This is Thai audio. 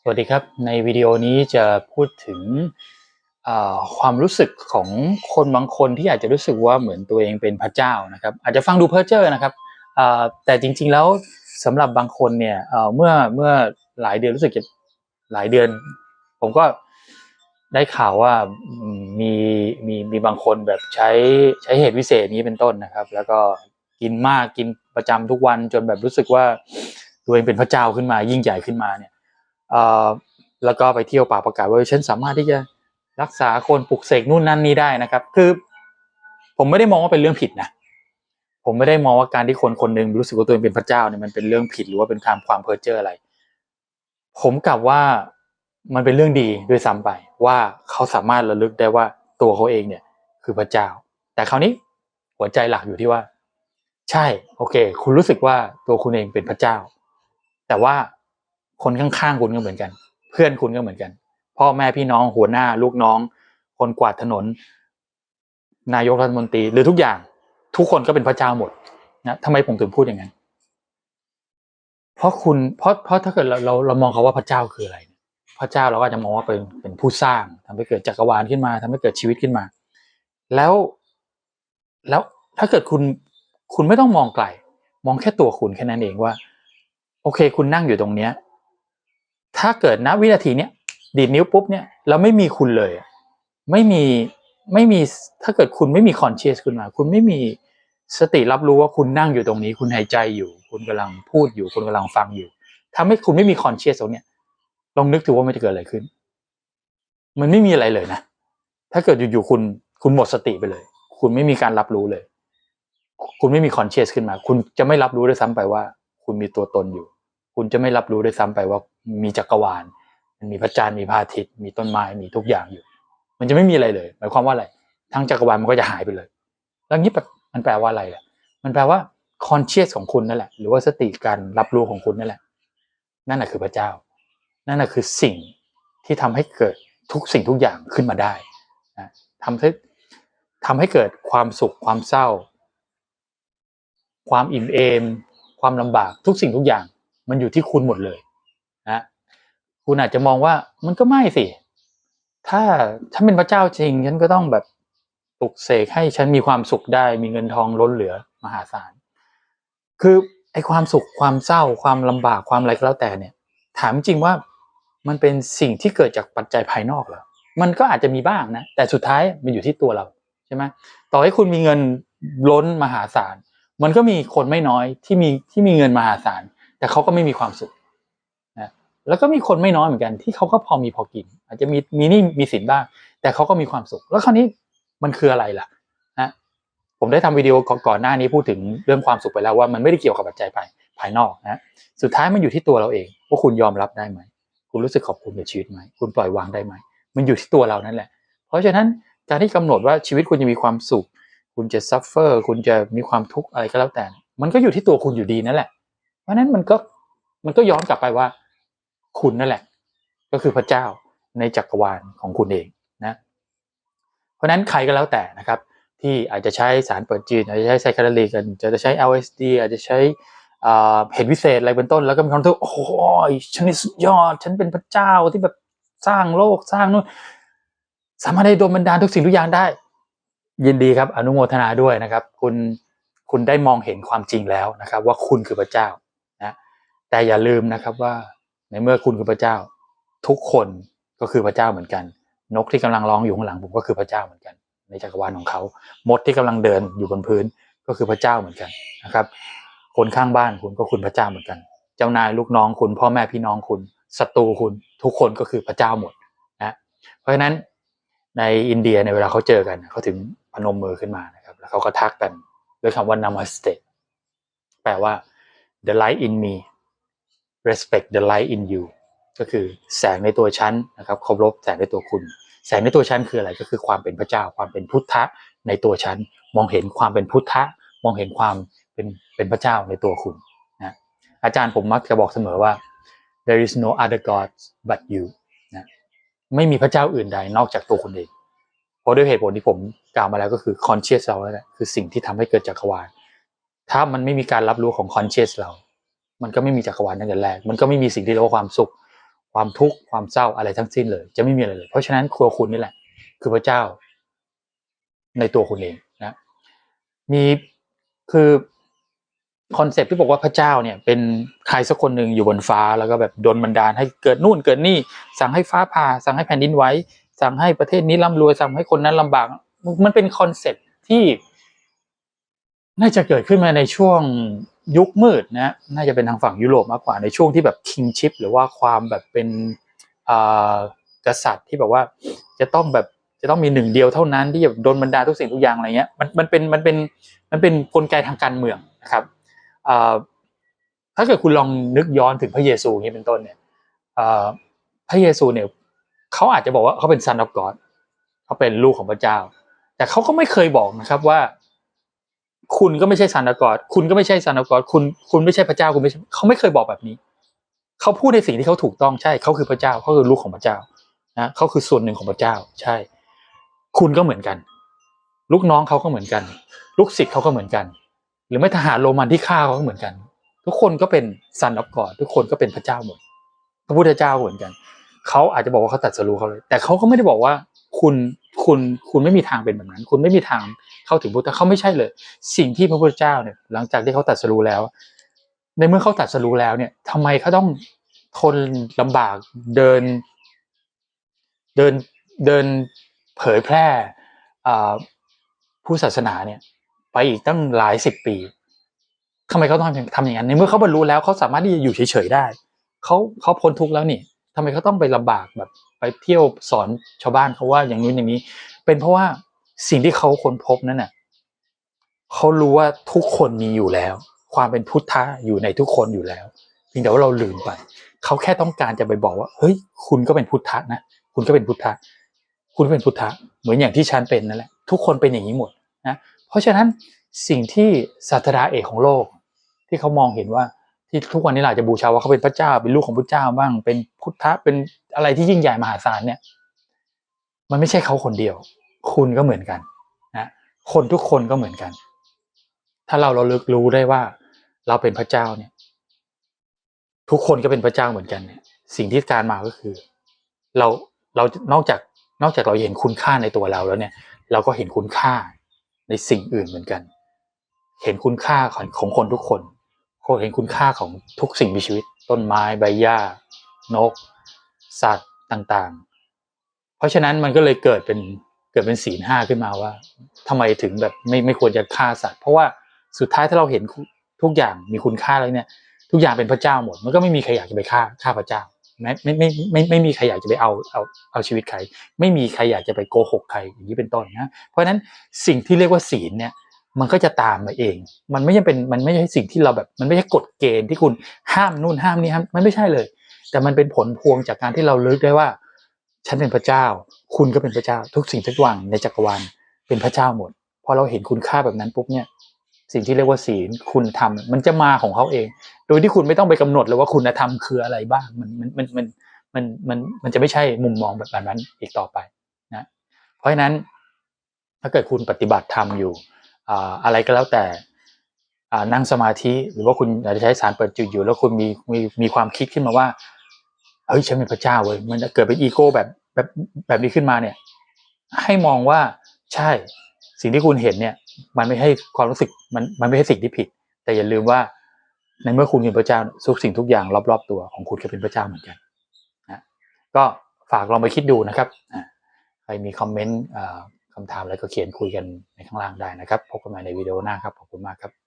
สวัสดีครับ ในวิดีโอนี้จะพูดถึงความรู้สึกของคนบางคนที่อาจจะรู้สึกว่าเหมือนตัวเองเป็นพระเจ้านะครับ อาจจะฟังดูเพ้อเจ้อนะครับแต่จริงๆแล้วสำหรับบางคนเนี่ยเมื่อเมื่อหลายเดือนรู้สึกจะหลายเดือน ผมก็ได้ข่าวว่ามมีมีมีบางคนแบบใช้ใช้เหตุวิเศษนี้เป็นต้นนะครับ แล้วก็กินมากกินประจำทุกวันจนแบบรู้สึกว่า ตัวเองเป็นพระเจ้าขึ้นมา ยิ่งใหญ่ขึ้นมาเนี่ยแล้วก็ไปเที่ยวป่าประกาศว่าฉันสามารถที่จะรักษาคนปลุกเสกนู่นนั่นนี่ได้นะครับ คือ ผมไม่ได้มองว่าเป็นเรื่องผิดนะผมไม่ได้มองว่าการที่คนคนหนึ่งรู้สึกว่าตัวเองเป็นพระเจ้าเนี่ยมันเป็นเรื่องผิดหรือว่าเป็นความความเพ้อเจ้ออะไร ผมกลับว่ามันเป็นเรื่องดีด้วยซ้ำไป ว่าเขาสามารถระลึกได้ว่าตัวเขาเองเนี่ย คือพระเจ้า แต่คราวนี้หัวใจหลักอยู่ที่ว่า ใช่ โอเค คุณรู้สึกว่าตัวคุณเองเป็นพระเจ้า แต่ว่าคนข้างๆคุณก็เหมือนกัน เพื่อนคุณก็เหมือนกัน พ่อแม่พี่น้องหัวหน้า ลูกน้อง คนกวาดถนน นายกรัฐมนตรีหรือทุกอย่าง ทุกคนก็เป็นพระเจ้าหมดนะทำไมผมถึงพูดอย่างนั้น เพราะคุณเพราะเพราะถ้าเกิดเราเราเรามองเขาว่าพระเจ้าคืออะไร พระเจ้าเราก็จจะมองว่าเป็นเป็นผู้สร้างทำให้เกิดจักรวาลขึ้นมาทำให้เกิดชีวิตขึ้นมา แล้วแล้วถ้าเกิดคุณคุณไม่ต้องมองไกล มองแค่ตัวคุณแค่นั้นเองว่า โอเค คุณนั่งอยู่ตรงเนี้ย ถ้าเกิดณวินาทีเนี้ยดีดนิ้วปุ๊บเนี่ยเราไม่มีคุณเลย ไม่มีไม่มีถ้าเกิดคุณไม่มีคอนเชียสขึ้นมา คุณไม่มีสติรับรู้ว่าคุณนั่งอยู่ตรงนี้ คุณหายใจอยู่ คุณกำลังพูดอยู่ คุณกำลังฟังอยู่ถ้าไม่คุณไม่มีคอนเชียสตรงเนี้ยลองนึกถึงว่ามันจะเกิดอะไรขึ้น มันไม่มีอะไรเลยนะ ถ้าเกิดอยู่ๆคุณคุณหมดสติไปเลย คุณไม่มีการรับรู้เลย คุณไม่มีคอนเชียสขึ้นมา คุณจะไม่รับรู้ด้วยซ้ำไปว่า คุณมีตัวตนอยู่ คุณจะไม่รับรู้ด้วยซ้ำไปว่ามีจักรวาล มันมีพระจันทร์มีพระอาทิตย์ มีต้นไม้ มีทุกอย่างอยู่ มันจะไม่มีอะไรเลย หมายความว่าอะไร ทั้งจักรวาลมันก็จะหายไปเลย แล้วงี้แบบมันแปลว่าอะไรอะ มันแปลว่าคอนเชียสของคุณนั่นแหละ หรือว่าสติการรับรู้ของคุณนั่นแหละ นั่นแหละคือพระเจ้า นั่นแหละคือสิ่งที่ทำให้เกิดทุกสิ่งทุกอย่างขึ้นมาได้นะทำให้ทำให้เกิดความสุขความเศร้า ความอิ่มเอม ความลำบากทุกสิ่งทุกอย่าง มันอยู่ที่คุณหมดเลยนะคุณอาจจะมองว่ามันก็ไม่สิ ถ้าถ้าเป็นพระเจ้าจริง ฉันก็ต้องแบบปลุกเสกให้ฉันมีความสุขได้ มีเงินทองล้นเหลือมหาศาล คือไอ้ความสุขความเศร้าความลำบากความอะไรก็แล้วแต่เนี่ย ถามจริงว่ามันเป็นสิ่งที่เกิดจากปัจจัยภายนอกเหรอ มันก็อาจจะมีบ้างนะ แต่สุดท้ายมันอยู่ที่ตัวเราใช่ไหมต่อให้คุณมีเงินล้นมหาศาล มันก็มีคนไม่น้อยที่มีที่มีเงินมหาศาล แต่เขาก็ไม่มีความสุขนะแล้วก็มีคนไม่น้อยเหมือนกัน ที่เขาก็พอมีพอกิน อาจจะมีมีนี่มีสินบ้าง แต่เขาก็มีความสุข แล้วคราวนี้มันคืออะไรล่ะนะผมได้ทำวิดีโอก่อนหน้านี้พูดถึงเรื่องความสุขไปแล้วว่ามันไม่ได้เกี่ยวกับปัจจัยภายภายนอกนะสุดท้ายมันอยู่ที่ตัวเราเอง ว่าคุณยอมรับได้ไหมคุณรู้สึกขอบคุณกับชีวิตไหมคุณปล่อยวางได้ไหมมันอยู่ที่ตัวเรานั่นแหละ เพราะฉะนั้นการที่กำหนดว่าชีวิตคุณจะมีความสุข คุณจะซัฟเฟอร์ คุณจะมีความทุกข์อะไรก็แล้วแต่ มันก็อยู่ที่ตัวคุณอยู่ดีนั่นแหละ เพราะนั้นมันก็มันก็ย้อนกลับไปว่า คุณนั่นแหละ ก็คือพระเจ้าในจักรวาลของคุณเองนะ เพราะนั้นใครก็แล้วแต่นะครับ ที่อาจจะใช้สารเปิดจีนอาจจะใช้ไซคาเดลีกันจะใช้ LSD อาจจะใช้เห็นวิเศษอะไรเป็นต้นแล้วก็มีความรู้สึกโอ้ยฉันนี่สุดยอด ฉันเป็นพระเจ้าที่แบบสร้างโลกสร้างนู่นสามารถได้โดนบันดาลทุกสิ่งทุกอย่างได้ ยินดีครับ อนุโมทนาด้วยนะครับ คุณคุณได้มองเห็นความจริงแล้วนะครับ ว่าคุณคือพระเจ้า แต่อย่าลืมนะครับว่าในเมื่อคุณคือพระเจ้า ทุกคนก็คือพระเจ้าเหมือนกัน นกที่กำลังร้องอยู่ข้างหลังผมก็คือพระเจ้าเหมือนกัน ในจักรวาลของเขามดที่กำลังเดินอยู่บนพื้นก็คือพระเจ้าเหมือนกันนะครับ คนข้างบ้านคุณก็คุณพระเจ้าเหมือนกัน เจ้านายลูกน้องคุณ พ่อแม่พี่น้องคุณศัตรูคุณทุกคนก็คือพระเจ้าหมดนะเพราะฉะนั้นในอินเดียในเวลาเขาเจอกันเขาถึงพนมมือขึ้นมานะครับ แล้วเขาก็ทักกันด้วยคำว่า namaste แปลว่า the light in me respect the light in you ก็คือแสงในตัวฉันนะครับเคารพแสงในตัวคุณ แสงในตัวฉันคืออะไรก็คือความเป็นพระเจ้าความเป็นพุทธะในตัวฉันมองเห็นความเป็นพุทธะมองเห็นความเป็นเป็นพระเจ้าในตัวคุณนะอาจารย์ผมมักจะบอกเสมอว่า there is no other god but you นะไม่มีพระเจ้าอื่นใดนอกจากตัวคุณเองเพราะด้วยเหตุผลที่ผมกล่าวมาแล้วก็คือ conscious เราแล้วแหละคือสิ่งที่ทำให้เกิดจักรวาลถ้ามันไม่มีการรับรู้ของ conscious เรา มันก็ไม่มีจักรวาลตั้งแต่แรก มันก็ไม่มีสิ่งที่เรียกว่าความสุข ความทุกข์ ความเศร้าอะไรทั้งสิ้นเลย จะไม่มีอะไรเลย เพราะฉะนั้นครัวคุณนี่แหละ คือพระเจ้า ในตัวคุณเองนะ มีคือคอนเซปต์ที่บอกว่าพระเจ้าเนี่ย เป็นใครสักคนหนึ่งอยู่บนฟ้าแล้วก็แบบโดนบันดาลให้เกิดนู่นเกิดนี่ สั่งให้ฟ้าผ่า สั่งให้แผ่นดินไหวสั่งให้ประเทศนี้ร่ำรวย สั่งให้คนนั้นลำบาก มันเป็นคอนเซปต์ที่น่าจะเกิดขึ้นมาในช่วง ยุคมืดนะน่าจะเป็นทางฝั่งยุโรปมากกว่าในช่วงที่แบบคิงชิปหรือว่าความแบบเป็นกษัตริย์ที่แบบว่าจะต้องแบบจะต้องมีหนึ่งเดียวเท่านั้นที่จะโดนบรรดาทุกสิ่งทุกอย่างอะไรเงี้ยมันมันเป็นมันเป็นมันเป็นกลไกทางการเมืองนะครับถ้าเกิดคุณลองนึกย้อนถึงพระเยซูอย่างนี้เป็นต้นเนี่ยพระเยซูเนี่ยเขาอาจจะบอกว่าเขาเป็น son of God เขาเป็นลูกของพระเจ้า แต่เขาก็ไม่เคยบอกนะครับว่า คุณก็ไม่ใช่ son of God คุณก็ไม่ใช่ son of God คุณคุณไม่ใช่พระเจ้าคุณไม่เขาไม่เคยบอกแบบนี้ เขาพูดในสิ่งที่เขาถูกต้องใช่เขาคือพระเจ้าเขาคือลูกของพระเจ้านะเขาคือส่วนหนึ่งของพระเจ้า ใช่ คุณก็เหมือนกัน ลูกน้องเขาก็เหมือนกัน ลูกศิษย์เขาก็เหมือนกัน หรือไม่ทหารโรมันที่ฆ่าเขาก็เหมือนกัน ทุกคนก็เป็น son of God ทุกคนก็เป็นพระเจ้าหมดพระพุทธเจ้าเหมือนกันเขาอาจจะบอกว่าเขาตัดสรู้เขาเลย แต่เขาก็ไม่ได้บอกว่าคุณคุณคุณไม่มีทางเป็นแบบนั้น คุณไม่มีทาง เข้าถึงพุทธเขาไม่ใช่เลย สิ่งที่พระพุทธเจ้าเนี่ยหลังจากที่เขาตัดสรู้แล้ว ในเมื่อเขาตัดสรู้แล้วเนี่ยทำไมเขาต้องทนลำบากเดิน เดินเดินเผยแพร่ผู้ศาสนาเนี่ย ไปอีกตั้งหลายสิบปีทำไมเขาต้องทำอย่างนั้นในเมื่อเขาบรรลุแล้วเขาสามารถที่จะอยู่เฉยๆได้เขาเขาพ้นทุกข์แล้วนี่ทำไมเขาต้องไปลำบากแบบ ไปเที่ยวสอนชาวบ้านเขาว่าอย่างนู้นอย่างนี้ เป็นเพราะว่า สิ่งที่เขาค้นพบนั้นน่ะเขารู้ว่าทุกคนมีอยู่แล้ว ความเป็นพุทธะอยู่ในทุกคนอยู่แล้วเพียงแต่ว่าเราลืมไปเขาแค่ต้องการจะไปบอกว่า เฮ้ย คุณก็เป็นพุทธะนะคุณก็เป็นพุทธะคุณเป็นพุทธะเหมือนอย่างที่ฉันเป็นนั่นแหละทุกคนเป็นอย่างนี้หมดนะเพราะฉะนั้นสิ่งที่ศาสตราเอกของโลก ที่เขามองเห็นว่าที่ทุกวันนี้เราจะบูชาว่าเขาเป็นพระเจ้าเป็นลูกของพระเจ้าบ้าง เป็นพุทธะเป็นอะไรที่ยิ่งใหญ่มหาศาลเนี่ย มันไม่ใช่เขาคนเดียว คุณก็เหมือนกันนะคนทุกคนก็เหมือนกัน ถ้าเราเราลิกรู้ได้ว่า เราเป็นพระเจ้าเนี่ย ทุกคนก็เป็นพระเจ้าเหมือนกันเนี่ย สิ่งที่การมาก็คือ เราเรานอกจากนอกจากเราเห็นคุณค่าในตัวเราแล้วเนี่ย เราก็เห็นคุณค่าในสิ่งอื่นเหมือนกัน เห็นคุณค่าของของคนทุกคนเขาเห็นคุณค่าของทุกสิ่งมีชีวิต ต้นไม้ใบหญ้านก สัตว์ต่างๆ เพราะฉะนั้นมันก็เลยเกิดเป็น เกิดเป็นศีลห้าขึ้นมาว่าทำไมถึงแบบไม่ไม่ควรจะฆ่าสัตว์ เพราะว่าสุดท้ายถ้าเราเห็นทุกอย่างมีคุณค่าแล้วเนี่ย ทุกอย่างเป็นพระเจ้าหมด มันก็ไม่มีใครอยากจะไปฆ่าฆ่าพระเจ้าไม่ไม่ไม่ไม่ไม่มีใครอยากจะไปเอาเอาเอาชีวิตใคร ไม่มีใครอยากจะไปโกหกใครอย่างนี้เป็นต้นนะเพราะฉะนั้นสิ่งที่เรียกว่าศีลเนี่ยมันก็จะตามมาเอง มันไม่ใช่เป็นมันไม่ใช่สิ่งที่เราแบบ มันไม่ใช่กฎเกณฑ์ที่คุณห้ามนู่นห้ามนี่ห้ามมันไม่ใช่เลย แต่มันเป็นผลพวงจากการที่เราลึกได้ว่า ฉันเป็นพระเจ้า คุณก็เป็นพระเจ้า ทุกสิ่งทุกอย่างในจักรวาลเป็นพระเจ้าหมดพอเราเห็นคุณค่าแบบนั้นปุ๊บเนี่ย สิ่งที่เรียกว่าศีลคุณทำมันจะมาของเขาเอง โดยที่คุณไม่ต้องไปกำหนดเลยว่าคุณธรรมคืออะไรบ้างมันมันมันมันมันมันมันจะไม่ใช่มุมมองแบบนั้นอีกต่อไปนะเพราะฉะนั้นถ้าเกิดคุณปฏิบัติธรรมอยู่อะไรก็แล้วแต่นั่งสมาธิหรือว่าคุณอาจจะใช้สารเปิดจุดอยู่ แล้วคุณมีมีมีความคิดขึ้นมาว่า เฮ้ยฉันเป็นพระเจ้าเว้ยมันจะเกิดเป็นอีโก้แบบแบบแบบนี้ขึ้นมาเนี่ย ให้มองว่าใช่สิ่งที่คุณเห็นเนี่ย มันไม่ให้ความรู้สึกมันมันไม่ใช่สิ่งที่ผิด แต่อย่าลืมว่า ในเมื่อคุณเป็นพระเจ้าทุกสิ่งทุกอย่างรอบๆตัวของคุณก็เป็นพระเจ้าเหมือนกันนะก็ฝากลองไปคิดดูนะครับใครมีคอมเมนต์คำถามอะไรก็เขียนคุยกันในข้างล่างได้นะครับ พบกันใหม่ในวิดีโอหน้าครับขอบคุณมากครับ